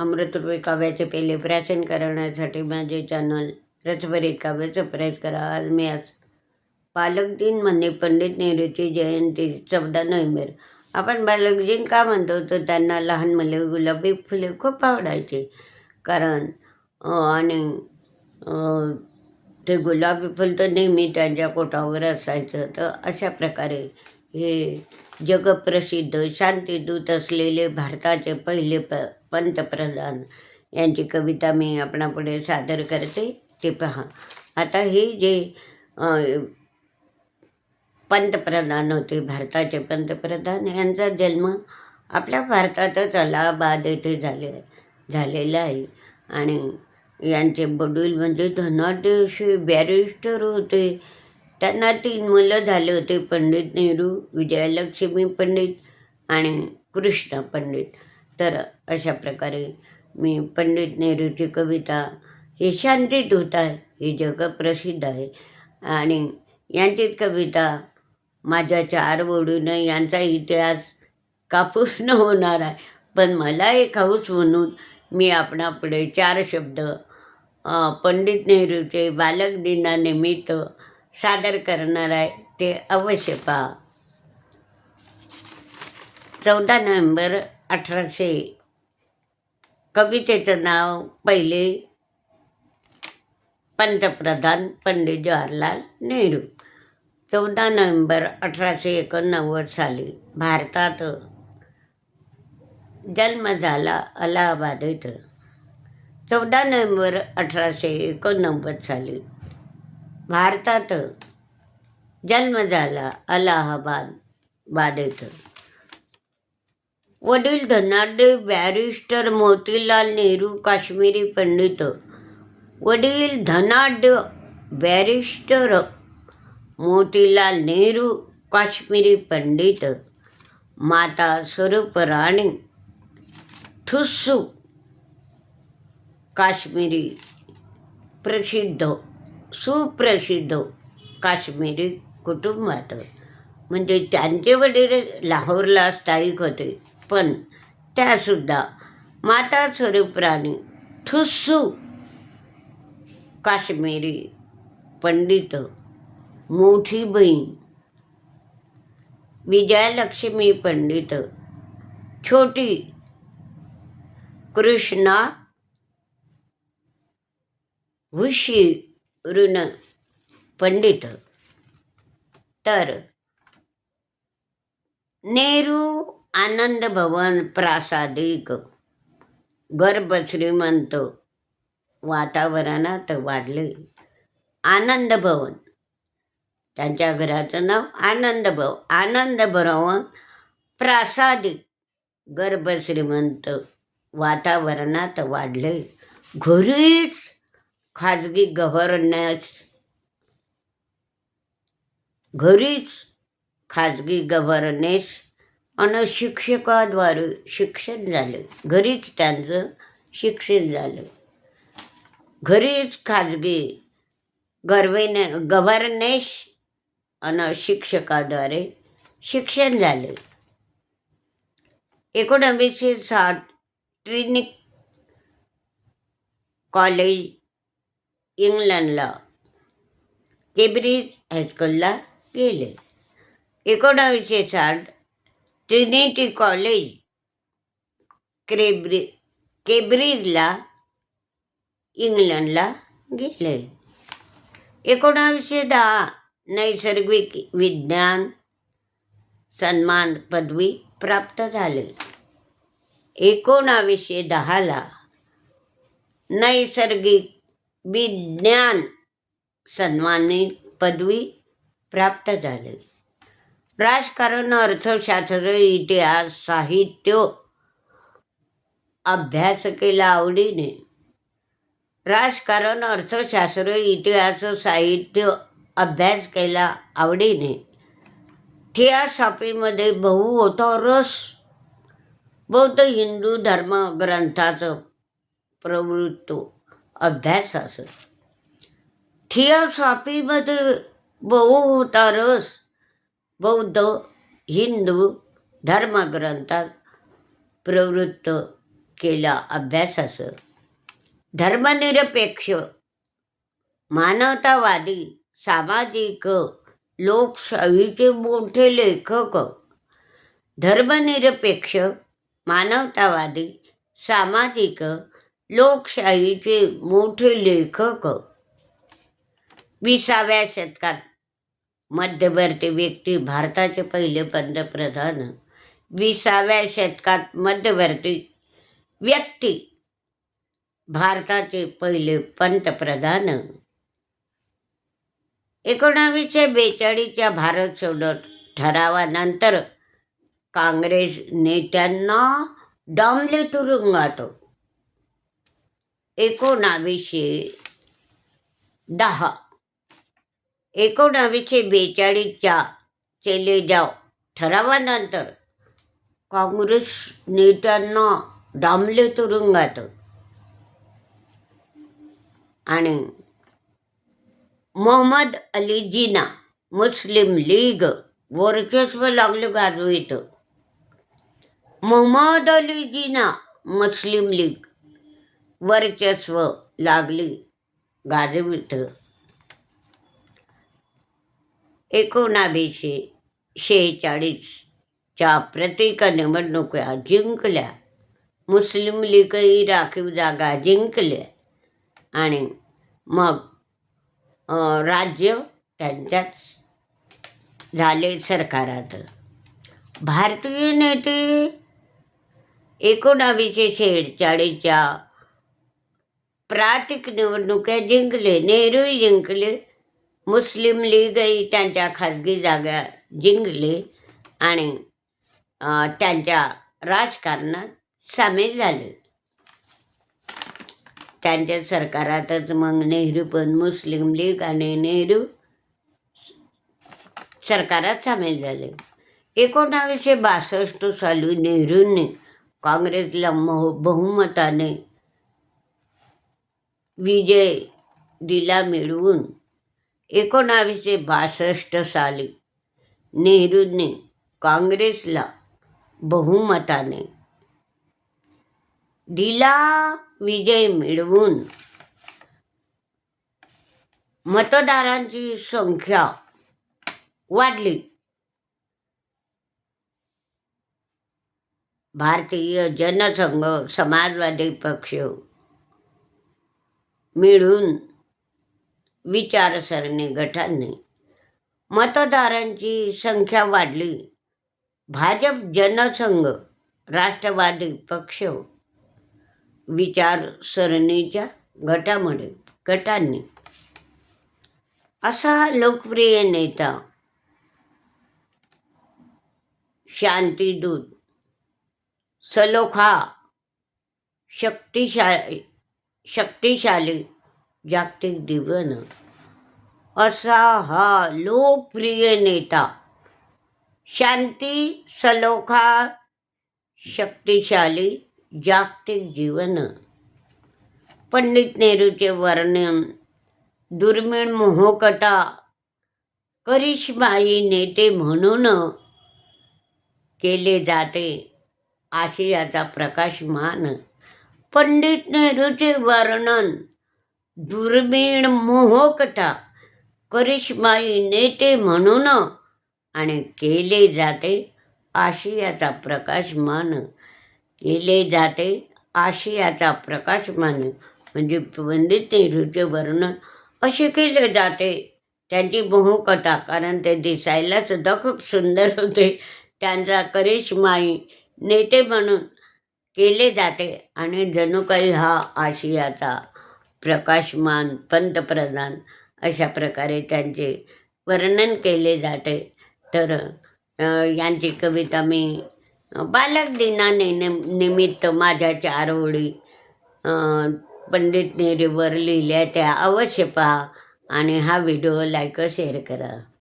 अमृतरूपी काव्याचे पहिले प्राचीन करण्यासाठी माझे चॅनल रचभरीत काव्य सबस्क्राईब करा. आज मी आज बालक दिन म्हणजे पंडित नेहरूची जयंती चौदा नोव्हेंबर. आपण बालकजीन का म्हणतो? तर त्यांना लहान मुले गुलाबी फुले खूप आवडायची. कारण आणि ते गुलाबी फुल तर नेहमी त्यांच्या पोटावर असायचं. तर अशा प्रकारे हे जगप्रसिद्ध शांतीदूत असलेले भारताचे पहिले प पंतप्रधान यांची कविता मी आपणापुढे सादर करते. ते पहा. आता हे जे पंतप्रधान होते भारताचे पंतप्रधान यांचा जन्म आपल्या भारतातच अलाहाबाद येथे झाले झालेला आहे. आणि यांचे वडील म्हणजे धनाढ्य असे बॅरिस्टर होते. त्यांना तीन मुलं झाले होते पंडित नेहरू विजयलक्ष्मी पंडित आणि कृष्ण पंडित. तर अशा प्रकारे मी पंडित नेहरूची कविता ही शांतीदूत आहे. ही जगप्रसिद्ध आहे. आणि यांचीच कविता माझ्या चार ओढीनं यांचा इतिहास कापूस न होणार आहे. पण मला एक हौस म्हणून मी आपणापुढे चार शब्द पंडित नेहरूचे बालक दिनानिमित्त सादर करणार आहे. ते अवश्य पहा. चौदा नोव्हेंबर अठराशे कवितेचं नाव पहिले पंतप्रधान पंडित जवाहरलाल नेहरू. चौदा नोव्हेंबर अठराशे एकोणनव्वद साली भारतात जन्म झाला अलाहाबाद इथं. चौदा नोव्हेंबर अठराशे एकोणनव्वद साली भारतात जन्म झाला अलाहाबाद बाद इथं. वडील धनाढ्य बॅरिस्टर मोतीलाल नेहरू काश्मीरी पंडित. वडील धनाढ्य बॅरिस्टर मोतीलाल नेहरू काश्मीरी पंडित. माता स्वरूप राणी ठुस्सू काश्मीरी प्रसिद्ध सुप्रसिद्ध काश्मीरी कुटुंबात. म्हणजे त्यांचे वडील लाहोरला स्थायिक होते. पण त्यासुद्धा माता स्वरूप राणी ठुस्सू काश्मीरी पंडित मोठी बहीण विजयलक्ष्मी पंडित छोटी कृष्णा हुशी ऋण पंडित. तर नेहरू आनंद भवन प्रासादिक. गर्भ श्रीमंत वातावरणात वाढले. आनंद भवन. त्यांच्या घराचं नाव आनंद भव आनंद भवन प्रासादिक. गर्भ श्रीमंत वातावरणात वाढले. घरीच खाजगी गव्हर्नन्स घरीच खाजगी गव्हर्नेस आणि शिक्षकाद्वारे शिक्षण झालं. घरीच त्यांचं शिक्षण झालं. घरीच खाजगी गर्वेने गव्हर्नेश आणि शिक्षकाद्वारे शिक्षण झालं. एकोणावीसशे साठ ट्रिनिक कॉलेज इंग्लंडला केब्रिज हायस्कूलला गेले. एकोणावीसशे साठ ट्रिनिटी कॉलेज क्रेब्रि केब्रिजला इंग्लंडला गेले. एकोणावीसशे दहा नैसर्गिक विज्ञान सन्मान पदवी प्राप्त झाले. एकोणावीसशे दहाला नैसर्गिक विज्ञान सन्मानित पदवी प्राप्त झाले. राजकारण अर्थशास्त्र इतिहास साहित्य अभ्यास केला आवडीने. राजकारण अर्थशास्त्र इतिहास साहित्य अभ्यास केला आवडीने. थियासॉफीमध्ये बहु होता रस. बौद्ध हिंदू धर्म ग्रंथाचं प्रवृत्त अभ्यास असत थिओसॉफीमध्ये बहु होता रस. बौद्ध हिंदू धर्मग्रंथात प्रवृत्त केला अभ्यासाचं धर्मनिरपेक्ष मानवतावादी सामाजिक लोकशाहीचे मोठे लेखक. धर्मनिरपेक्ष मानवतावादी सामाजिक लोकशाहीचे मोठे लेखक. विसाव्या शतकात मध्यवर्ती व्यक्ती भारताचे पहिले पंतप्रधान विसाव्या शतकात मध्यवर्ती व्यक्ती भारताचे पहिले पंतप्रधान. एकोणावीसशे बेचाळीसच्या भारत सोडत ठरावानंतर काँग्रेस नेत्यांना डांबले तुरुंगात एकोणावीसशे दहा एकोणावीसशे बेचाळीसच्या चेलेजाव ठरावानंतर काँग्रेस नेत्यांना डांबले तुरुंगात आणि मोहम्मद अली जिना मुस्लिम लीग वर्चस्व लागले गाजवीत मोहम्मद अली जिना मुस्लिम लीग वर्चस्व लागली गाजवित एकोणावीसशे शेहेचाळीसच्या प्रत्येक निवडणुका जिंकल्या. मुस्लिम लीगही राखीव जागा जिंकल्या. आणि मग राज्य त्यांच्याच झाले सरकारात भारतीय नेते एकोणावीसशे शेहेचाळीसच्या प्रातिक निवडणुका जिंकले नेहरू जिंकले मुस्लिम लीगही त्यांच्या खाजगी जागा जिंकले आणि त्यांच्या राजकारणात सामील झाले. त्यांच्या सरकारातच मग नेहरू पण मुस्लिम लीग आणि नेहरू सरकारात सामील झाले. एकोणावीसशे बासष्ट साली नेहरूंनी काँग्रेसला मह बहुमताने विजय दिला मिळवून एकोणावीसशे बासष्ट साली नेहरूंनी काँग्रेसला बहुमताने दिला विजय मिळवून मतदारांची संख्या वाढली. भारतीय जनसंघ समाजवादी पक्ष मिळून विचारसरणी गटांनी. मतदारांची संख्या वाढली. भाजप जनसंघ राष्ट्रवादी पक्ष विचारसरणीच्या गटामुळे गटांनी. असा लोकप्रिय नेता शांतीदूत सलोखा शक्तिशा शक्तिशाली जागतिक दिवन असा हा लोकप्रिय नेता शांती सलोखा शक्तिशाली जागतिक जीवन. पंडित नेहरूचे वर्णन दुर्मिळ मोहकथा करिश्माई नेते म्हणून केले जाते आशियाचा प्रकाशमान पंडित नेहरूचे वर्णन दुर्मिळ मोहकथा करिश्माई नेते म्हणून आणि केले जाते आशियाचा प्रकाशमान. केले जाते आशियाचा प्रकाशमान. म्हणजे पंडित नेहरूचे वर्णन असे केले जाते. त्यांची मोहकथा कारण ते दिसायला सुद्धा खूप सुंदर होते. त्यांचा करिश्माई नेते म्हणून केले जाते. आणि जणू काही हा आशियाचा प्रकाशमान पंतप्रधान अशा प्रकारे त्यांचे वर्णन केले जाते. तर यांची कविता मी बालक दिनाने निम- निमित्त माझ्या चार ओळी पंडित नेहरूवर लिहिल्या त्या अवश्य पहा आणि हा व्हिडिओ लाईक शेअर करा.